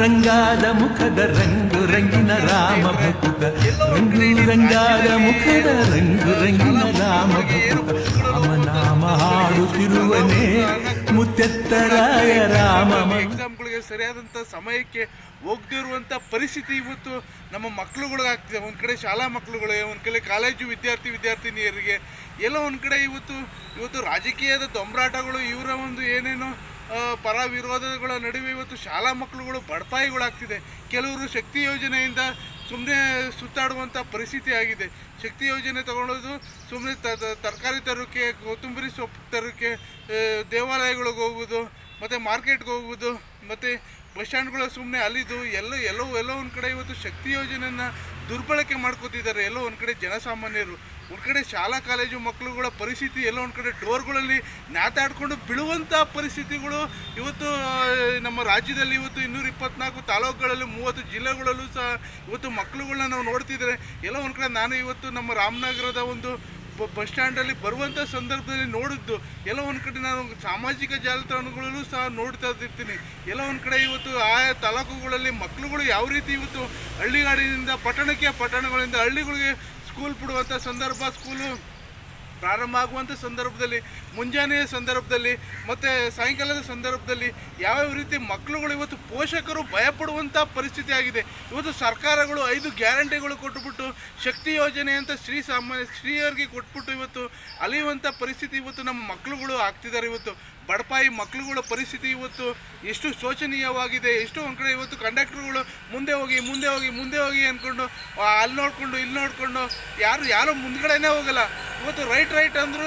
ರಂಗಾದ ಮುಖದ ರಂಗು ರಂಗಿನ ರಾಮ ಭಕ್ತ. ರಂಗು ರಂಗಾದ ಮುಖದ ರಂಗು ರಂಗಿನ ರಾಮ ಭಕ್ತ. ರಾಮನಾಮ ಹಾಡುತ್ತಿರುವನೇ ಮುತ್ತೆತ್ತರಾಯ ರಾಮ ಎಕ್ಸಾಮ್ಗಳಿಗೆ ಸರಿಯಾದಂಥ ಸಮಯಕ್ಕೆ ಹೋಗದಿರುವಂಥ ಪರಿಸ್ಥಿತಿ ಇವತ್ತು ನಮ್ಮ ಮಕ್ಕಳುಗಳಿಗಾಗ್ತಿದೆ ಒಂದು ಕಡೆ ಶಾಲಾ ಮಕ್ಕಳುಗಳಿಗೆ ಒಂದು ಕಡೆ ಕಾಲೇಜು ವಿದ್ಯಾರ್ಥಿ ವಿದ್ಯಾರ್ಥಿನಿಯರಿಗೆ, ಎಲ್ಲ ಒಂದು ಕಡೆ ಇವತ್ತು ಇವತ್ತು ರಾಜಕೀಯದ ದೊಂಬರಾಟಗಳು, ಇವರ ಒಂದು ಏನೇನು ಪರ ವಿರೋಧಗಳ ನಡುವೆ ಇವತ್ತು ಶಾಲಾ ಮಕ್ಕಳುಗಳು ಬಡಪಾಯಿಗಳಾಗ್ತಿದೆ ಕೆಲವರು ಶಕ್ತಿ ಯೋಜನೆಯಿಂದ ಸುಮ್ಮನೆ ಸುತ್ತಾಡುವಂಥ ಪರಿಸ್ಥಿತಿ ಆಗಿದೆ. ಶಕ್ತಿ ಯೋಜನೆ ತಗೊಳ್ಳೋದು ಸುಮ್ಮನೆ ತರಕಾರಿ ತರೋಕ್ಕೆ ಕೊತ್ತಂಬರಿ ಸೊಪ್ಪು ತರೋಕ್ಕೆ ದೇವಾಲಯಗಳಿಗೆ ಹೋಗುವುದು, ಮತ್ತು ಮಾರ್ಕೆಟ್ಗೆ ಹೋಗುವುದು, ಮತ್ತು ಬಸ್ ಸ್ಟ್ಯಾಂಡ್ಗಳು ಸುಮ್ಮನೆ ಅಲಿದು ಎಲ್ಲ, ಎಲ್ಲೋ ಎಲ್ಲೋ ಒಂದು ಕಡೆ ಇವತ್ತು ಶಕ್ತಿ ಯೋಜನೆಯನ್ನು ದುರ್ಬಳಕೆ ಮಾಡ್ಕೋತಿದ್ದಾರೆ. ಎಲ್ಲೋ ಒಂದು ಕಡೆ ಜನಸಾಮಾನ್ಯರು, ಒಂದು ಕಡೆ ಶಾಲಾ, ಕಾಲೇಜು ಮಕ್ಕಳುಗಳ ಪರಿಸ್ಥಿತಿ, ಎಲ್ಲೋ ಒಂದು ಕಡೆ ಡೋರ್ಗಳಲ್ಲಿ ನ್ಯಾತಾಡ್ಕೊಂಡು ಬಿಡುವಂಥ ಪರಿಸ್ಥಿತಿಗಳು ಇವತ್ತು ನಮ್ಮ ರಾಜ್ಯದಲ್ಲಿ ಇವತ್ತು ಇನ್ನೂರ ಇಪ್ಪತ್ನಾಲ್ಕು ತಾಲೂಕುಗಳಲ್ಲಿ, ಮೂವತ್ತು ಜಿಲ್ಲೆಗಳಲ್ಲೂ ಸಹ ಇವತ್ತು ಮಕ್ಕಳುಗಳನ್ನ ನಾವು ನೋಡ್ತಿದ್ದಾರೆ ಎಲ್ಲೋ ಒಂದು ಕಡೆ ನಾನು ಇವತ್ತು ನಮ್ಮ ರಾಮನಗರದ ಒಂದು ಬಸ್ ಸ್ಟ್ಯಾಂಡಲ್ಲಿ ಬರುವಂಥ ಸಂದರ್ಭದಲ್ಲಿ ನೋಡಿದ್ದು, ಎಲ್ಲ ಒಂದು ಕಡೆ ನಾನು ಸಾಮಾಜಿಕ ಜಾಲತಾಣಗಳಲ್ಲೂ ಸಹ ನೋಡ್ತಾ ಇರ್ತೀನಿ. ಎಲ್ಲ ಒಂದು ಕಡೆ ಇವತ್ತು ಆಯಾ ತಾಲೂಕುಗಳಲ್ಲಿ ಮಕ್ಕಳುಗಳು ಯಾವ ರೀತಿ ಇವತ್ತು ಹಳ್ಳಿಗಾಡಿನಿಂದ ಪಟ್ಟಣಕ್ಕೆ ಪಟ್ಟಣಗಳಿಂದ ಹಳ್ಳಿಗಳಿಗೆ ಸ್ಕೂಲ್ ಬಿಡುವಂಥ ಸಂದರ್ಭ ಸ್ಕೂಲು ಪ್ರಾರಂಭ ಆಗುವಂಥ ಸಂದರ್ಭದಲ್ಲಿ, ಮುಂಜಾನೆಯ ಸಂದರ್ಭದಲ್ಲಿ, ಮತ್ತು ಸಾಯಂಕಾಲದ ಸಂದರ್ಭದಲ್ಲಿ ಯಾವ್ಯಾವ ರೀತಿ ಮಕ್ಕಳುಗಳು ಇವತ್ತು ಪೋಷಕರು ಭಯಪಡುವಂಥ ಪರಿಸ್ಥಿತಿ ಆಗಿದೆ. ಇವತ್ತು ಸರ್ಕಾರಗಳು ಐದು ಗ್ಯಾರಂಟಿಗಳು ಕೊಟ್ಟುಬಿಟ್ಟು, ಶಕ್ತಿ ಯೋಜನೆ ಅಂತ ಶ್ರೀ ಸಾಮಾನ್ಯ ಸ್ತ್ರೀಯರಿಗೆ ಕೊಟ್ಬಿಟ್ಟು ಇವತ್ತು ಅಲಿಯುವಂಥ ಪರಿಸ್ಥಿತಿ ಇವತ್ತು ನಮ್ಮ ಮಕ್ಕಳುಗಳು ಆಗ್ತಿದ್ದಾರೆ ಇವತ್ತು. ಬಡಪಾಯಿ ಮಕ್ಕಳುಗಳ ಪರಿಸ್ಥಿತಿ ಇವತ್ತು ಎಷ್ಟು ಶೋಚನೀಯವಾಗಿದೆ, ಎಷ್ಟೋ ಒಂದು ಕಡೆ ಇವತ್ತು ಕಂಡಕ್ಟರ್ಗಳು ಮುಂದೆ ಹೋಗಿ ಮುಂದೆ ಹೋಗಿ ಮುಂದೆ ಹೋಗಿ ಅಂದ್ಕೊಂಡು ಅಲ್ಲಿ ನೋಡಿಕೊಂಡು, ಇಲ್ಲಿ ನೋಡಿಕೊಂಡು, ಯಾರು ಯಾರು ಮುಂದ್ಗಡೆನೇ ಹೋಗಲ್ಲ. ಇವತ್ತು ರೈಟ್ ರೈಟ್ ಅಂದರೂ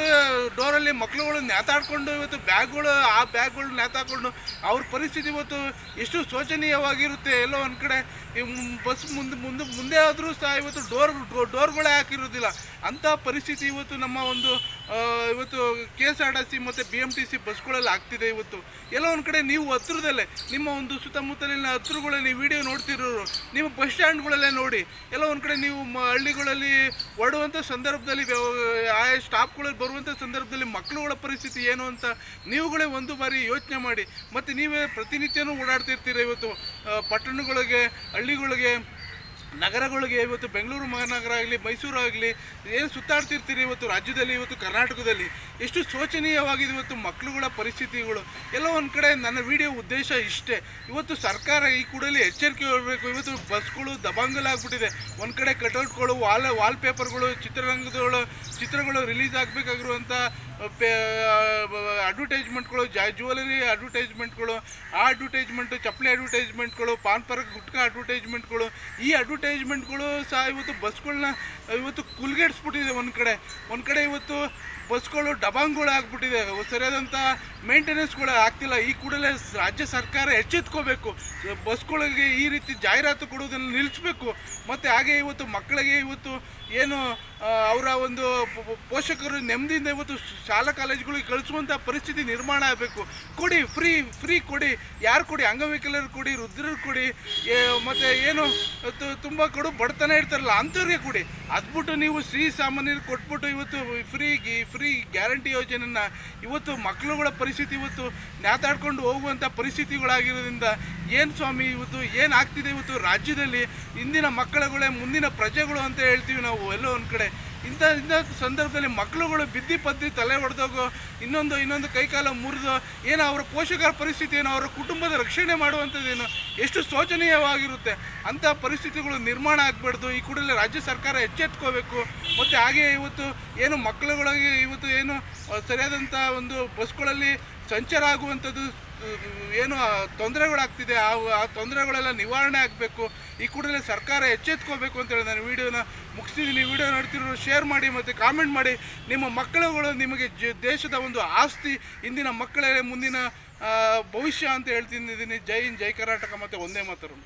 ಡೋರಲ್ಲಿ ಮಕ್ಕಳುಗಳು ನೇತಾಡ್ಕೊಂಡು ಇವತ್ತು ಬ್ಯಾಗ್ಗಳು, ಆ ಬ್ಯಾಗ್ಗಳು ನೇತಾಕೊಂಡು ಅವ್ರ ಪರಿಸ್ಥಿತಿ ಇವತ್ತು ಎಷ್ಟು ಶೋಚನೀಯವಾಗಿರುತ್ತೆ ಎಲ್ಲೋ ಒಂದು ಕಡೆ. ಈ ಬಸ್ ಮುಂದೆ ಮುಂದೆ ಮುಂದೆ ಆದರೂ ಸಹ ಇವತ್ತು ಡೋರ್ ಡೋರ್ಗಳೇ ಹಾಕಿರೋದಿಲ್ಲ. ಅಂಥ ಪರಿಸ್ಥಿತಿ ಇವತ್ತು ನಮ್ಮ ಒಂದು ಇವತ್ತು K S R T C ಮತ್ತು ಬಿ ಎಂ ಟಿ ಸಿ ಬಸ್ಗಳಲ್ಲಿ ಆಗ್ತಿದೆ ಇವತ್ತು. ಎಲ್ಲೋ ಒಂದು ಕಡೆ ನೀವು ಹತ್ರದಲ್ಲೇ, ನಿಮ್ಮ ಒಂದು ಸುತ್ತಮುತ್ತಲಿನ ಹತ್ರಗಳಲ್ಲಿ ವಿಡಿಯೋ ನೋಡ್ತಿರೋರು ನೀವು ಬಸ್ ಸ್ಟ್ಯಾಂಡ್ಗಳಲ್ಲೇ ನೋಡಿ. ಎಲ್ಲ ಒಂದು ಕಡೆ ನೀವು ಹಳ್ಳಿಗಳಲ್ಲಿ ಓಡುವಂಥ ಸಂದರ್ಭದಲ್ಲಿ ಆಯಾ ಸ್ಟಾಪ್ಗಳಲ್ಲಿ ಬರುವಂಥ ಸಂದರ್ಭದಲ್ಲಿ ಮಕ್ಕಳುಗಳ ಪರಿಸ್ಥಿತಿ ಏನು ಅಂತ ನೀವುಗಳೇ ಒಂದು ಬಾರಿ ಯೋಚನೆ ಮಾಡಿ. ಮತ್ತು ನೀವೇ ಪ್ರತಿನಿತ್ಯನೂ ಓಡಾಡ್ತಿರ್ತೀರ ಇವತ್ತು ಪಟ್ಟಣಗಳಿಗೆ, ಹಳ್ಳಿಗಳಿಗೆ ನಗರಗಳಿಗೆ ಇವತ್ತು ಬೆಂಗಳೂರು ಮಹಾನಗರ ಆಗಲಿ, ಮೈಸೂರು ಆಗಲಿ, ಏನು ಸುತ್ತಾಡ್ತಿರ್ತೀರಿ ಇವತ್ತು ರಾಜ್ಯದಲ್ಲಿ, ಇವತ್ತು ಕರ್ನಾಟಕದಲ್ಲಿ? ಎಷ್ಟು ಶೋಚನೀಯವಾಗಿದೆ ಇವತ್ತು ಮಕ್ಕಳುಗಳ ಪರಿಸ್ಥಿತಿಗಳು. ಎಲ್ಲ ಒಂದು ಕಡೆ ನನ್ನ ವಿಡಿಯೋ ಉದ್ದೇಶ ಇಷ್ಟೇ. ಇವತ್ತು ಸರ್ಕಾರ ಈ ಕೂಡಲೇ ಎಚ್ಚರಿಕೆ ಹೋಗಬೇಕು ಇವತ್ತು ಬಸ್ಗಳು ದಬಾಂಗಲಾಗ್ಬಿಟ್ಟಿದೆ ಒಂದು ಕಡೆ ಕಟೌಟ್ಗಳು, ವಾಲ್ ವಾಲ್ ಪೇಪರ್ಗಳು ಚಿತ್ರರಂಗದಗಳು ಚಿತ್ರಗಳು ರಿಲೀಸ್ ಆಗಬೇಕಾಗಿರುವಂಥ ಅಡ್ವರ್ಟೈಸ್ಮೆಂಟ್ಗಳು, ಜಾ ಜ್ಯುವೆಲರಿ ಅಡ್ವರ್ಟೈಸ್ಮೆಂಟ್ಗಳು, ಆ ಅಡ್ವರ್ಟೈಸ್ಮೆಂಟು, ಚಪ್ಪಲಿ ಅಡ್ವರ್ಟೈಸ್ಮೆಂಟ್ಗಳು, ಪಾನ್ ಪರಕ್ ಗುಟ್ಕಾ ಅಡ್ವರ್ಟೈಸ್ಮೆಂಟ್ಗಳು, ಈ ಅಡ್ವರ್ಟೈಸ್ಮೆಂಟ್ಗಳು ಸಹ ಇವತ್ತು ಬಸ್ಗಳನ್ನ ಇವತ್ತು ಕುಲ್ಗೆಡ್ಸ್ಬಿಟ್ಟಿದೆ ಒಂದು ಕಡೆ. ಒಂದು ಕಡೆ ಇವತ್ತು ಬಸ್ಗಳು ಡಬಾಂಗ್ಗಳು ಆಗ್ಬಿಟ್ಟಿದೆ. ಸರಿಯಾದಂಥ ಮೇಂಟೆನೆನ್ಸ್ಗಳು ಆಗ್ತಿಲ್ಲ. ಈ ಕೂಡಲೇ ರಾಜ್ಯ ಸರ್ಕಾರ ಎಚ್ಚೆತ್ಕೋಬೇಕು. ಬಸ್ಗಳಿಗೆ ಈ ರೀತಿ ಜಾಹೀರಾತು ಕೊಡೋದನ್ನು ನಿಲ್ಲಿಸಬೇಕು. ಮತ್ತು ಹಾಗೆ ಇವತ್ತು ಮಕ್ಕಳಿಗೆ ಇವತ್ತು ಏನು ಅವರ ಒಂದು ಪೋಷಕರು ನೆಮ್ಮದಿಯಿಂದ ಇವತ್ತು ಶಾಲಾ ಕಾಲೇಜುಗಳಿಗೆ ಕಳಿಸುವಂಥ ಪರಿಸ್ಥಿತಿ ನಿರ್ಮಾಣ ಆಗಬೇಕು. ಕೊಡಿ ಫ್ರೀ ಫ್ರೀ ಕೊಡಿ. ಯಾರು ಕೊಡಿ? ಅಂಗವಿಕಲರು ಕೊಡಿ ರುದ್ರರು ಕೊಡಿ. ಮತ್ತು ಏನು ತುಂಬ ಕಡು ಬಡತನ ಇರ್ತಾರಲ್ಲ, ಅಂಥವ್ರಿಗೆ ಕೊಡಿ. ಅದ್ಬಿಟ್ಟು ನೀವು ಶ್ರೀ ಸಾಮಾನ್ಯರು ಕೊಟ್ಬಿಟ್ಟು ಇವತ್ತು ಫ್ರೀ ಫ್ರೀ ಗ್ಯಾರಂಟಿ ಯೋಜನೆಯನ್ನು. ಇವತ್ತು ಮಕ್ಕಳುಗಳ ಪರಿಸ್ಥಿತಿ ಇವತ್ತು ನ್ಯಾತಾಡ್ಕೊಂಡು ಹೋಗುವಂಥ ಪರಿಸ್ಥಿತಿಗಳಾಗಿರೋದ್ರಿಂದ ಏನು ಸ್ವಾಮಿ ಇವತ್ತು ಏನು ಆಗ್ತಿದೆ ಇವತ್ತು ರಾಜ್ಯದಲ್ಲಿ? ಇಂದಿನ ಮಕ್ಕಳುಗಳೇ, ಮುಂದಿನ ಪ್ರಜೆಗಳು ಅಂತ ಹೇಳ್ತೀವಿ ನಾವು ಎಲ್ಲೋ ಒಂದು ಕಡೆ. ಇಂಥ ಸಂದರ್ಭದಲ್ಲಿ ಮಕ್ಕಳುಗಳು ಬಿದ್ದಿ ಪದ್ದಿ ತಲೆ ಹೊಡೆದೋಗೋ ಇನ್ನೊಂದು ಇನ್ನೊಂದು ಕೈಕಾಲ ಮುರಿದು ಏನು ಅವರ ಪೋಷಕರ ಪರಿಸ್ಥಿತಿ ಏನು, ಅವರ ಕುಟುಂಬದ ರಕ್ಷಣೆ ಮಾಡುವಂಥದ್ದೇನು, ಎಷ್ಟು ಶೋಚನೀಯವಾಗಿರುತ್ತೆ. ಅಂಥ ಪರಿಸ್ಥಿತಿಗಳು ನಿರ್ಮಾಣ ಆಗಬಾರ್ದು. ಈ ಕೂಡಲೇ ರಾಜ್ಯ ಸರ್ಕಾರ ಎಚ್ಚೆತ್ಕೋಬೇಕು. ಮತ್ತು ಹಾಗೆ ಇವತ್ತು ಏನು ಮಕ್ಕಳುಗಳಿಗೆ ಇವತ್ತು ಏನು ಸರಿಯಾದಂಥ ಒಂದು ಬಸ್ಗಳಲ್ಲಿ ಸಂಚಾರ ಆಗುವಂಥದ್ದು ಏನು ತೊಂದರೆಗಳಾಗ್ತಿದೆ, ಆ ತೊಂದರೆಗಳೆಲ್ಲ ನಿವಾರಣೆ ಆಗಬೇಕು, ಈ ಕೂಡಲೇ ಸರ್ಕಾರ ಎಚ್ಚೆತ್ಕೋಬೇಕು ಅಂತೇಳಿ ನಾನು ವಿಡಿಯೋನ ಮುಗಿಸಿದ್ದೀನಿ ವಿಡಿಯೋ ನೋಡ್ತಿರೋ ಶೇರ್ ಮಾಡಿ ಮತ್ತು ಕಾಮೆಂಟ್ ಮಾಡಿ. ನಿಮ್ಮ ಮಕ್ಕಳುಗಳು ನಿಮಗೆ ಜ, ದೇಶದ ಒಂದು ಆಸ್ತಿ, ಇಂದಿನ ಮಕ್ಕಳೇ ಮುಂದಿನ ಭವಿಷ್ಯ ಅಂತ ಹೇಳ್ತಿದ್ದೀನಿ. ಜೈ ಹಿಂದ್, ಜೈ ಕರ್ನಾಟಕ, ಮತ್ತು ಒಂದೇ ಮಾತರು